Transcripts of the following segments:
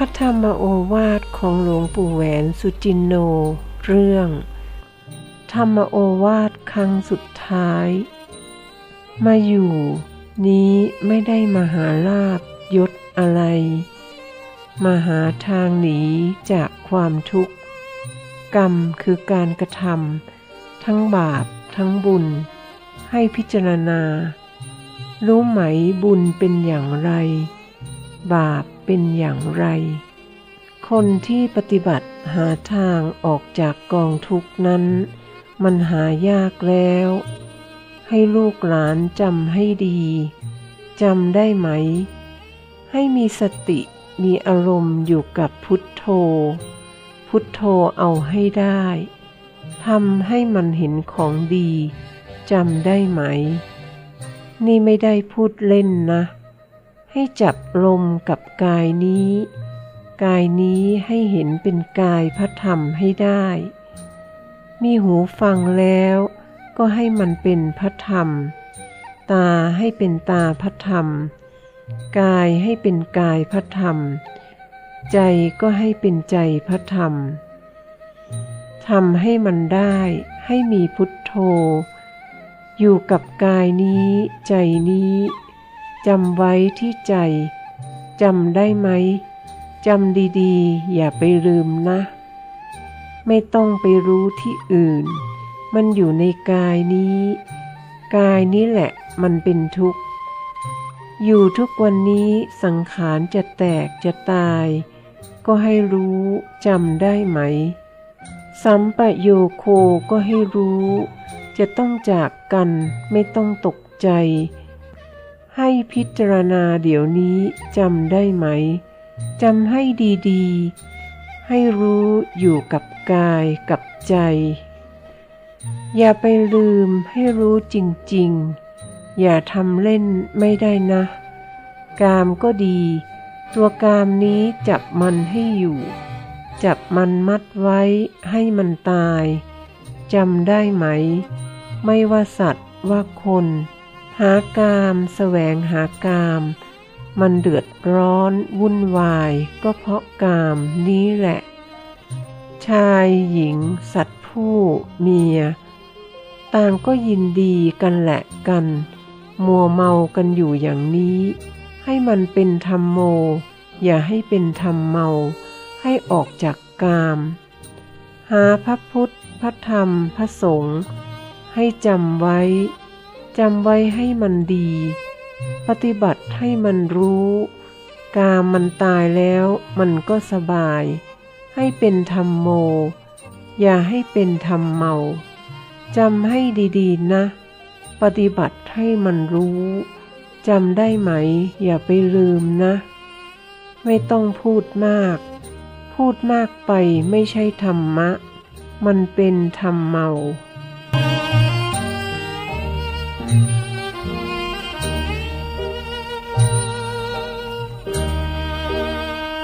พระธรรมโอวาทของหลวงปู่แหวนสุจินโน เรื่อง ธรรมโอวาทครั้งสุดท้าย มาอยู่ นี้ไม่ได้มาหาลาบยศอะไร มาหาทางหนีจากความทุกข์ กรรมคือการกระทำทั้งบาปทั้งบุญ ให้พิจารณา รู้ไหมบุญเป็นอย่างไร บาปเป็นอย่างไร คนที่ปฏิบัติหาทางออกจากกองทุกนั้น มันหายากแล้ว ให้ลูกหลานจำให้ดีจำได้ไหม ให้มีสติมีอารมณ์อยู่กับพุทโธ พุทโธเอาให้ได้ทำให้มันเห็นของดีจำได้ไหม นี่ไม่ได้พูดเล่นนะ ให้จับลมกับกายนี้ กายนี้ให้เห็นเป็นกายพระธรรมให้ได้ มีหูฟังแล้วก็ให้มันเป็นพระธรรม ตาให้เป็นตาพระธรรม กายให้เป็นกายพระธรรม ใจก็ให้เป็นใจพระธรรมทำให้มันได้ให้มีพุทโธ อยู่กับกายนี้ใจนี้ จำไว้ที่ใจ จำได้ไหม จำดีๆ อย่าไปลืมนะ ไม่ต้องไปรู้ที่อื่น มันอยู่ในกายนี้ กายนี้แหละมันเป็นทุกข์ อยู่ทุกวันนี้สังขารจะแตกจะตาย ก็ให้รู้จำได้ไหม สัมปโยโคก็ให้รู้ จะต้องจากกันไม่ต้องตกใจ ให้พิจารณาเดี๋ยวนี้จำได้ไหมจำให้ดีๆ ให้รู้อยู่กับกายกับใจ อย่าไปลืมให้รู้จริงๆ อย่าทำเล่นไม่ได้นะ กามก็ดี ตัวกามนี้จับมันให้อยู่ จับมันมัดไว้ให้มันตายจำได้ไหม ไม่ว่าสัตว์ว่าคน หากามแสวงหากาม มันเดือดร้อนวุ่นวาย ก็เพราะกามนี้แหละ ชายหญิง สัตว์ผู้เมีย ต่างก็ยินดีกันแหละกัน มัวเมากันอยู่อย่างนี้ ให้มันเป็นธรรมโม อย่าให้เป็นธรรมเมา ให้ออกจากกาม หาพระพุทธ พระธรรม พระสงฆ์ให้จำไว้ จำไว้ให้มันดี ปฏิบัติให้มันรู้ กามมันตายแล้วมันก็สบาย ให้เป็นธรรมโม อย่าให้เป็นธรรมเมาจำให้ดีๆนะ ปฏิบัติให้มันรู้จำได้ไหม อย่าไปลืมนะ ไม่ต้องพูดมาก พูดมากไปไม่ใช่ธรรมะ มันเป็นธรรมเมา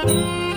เ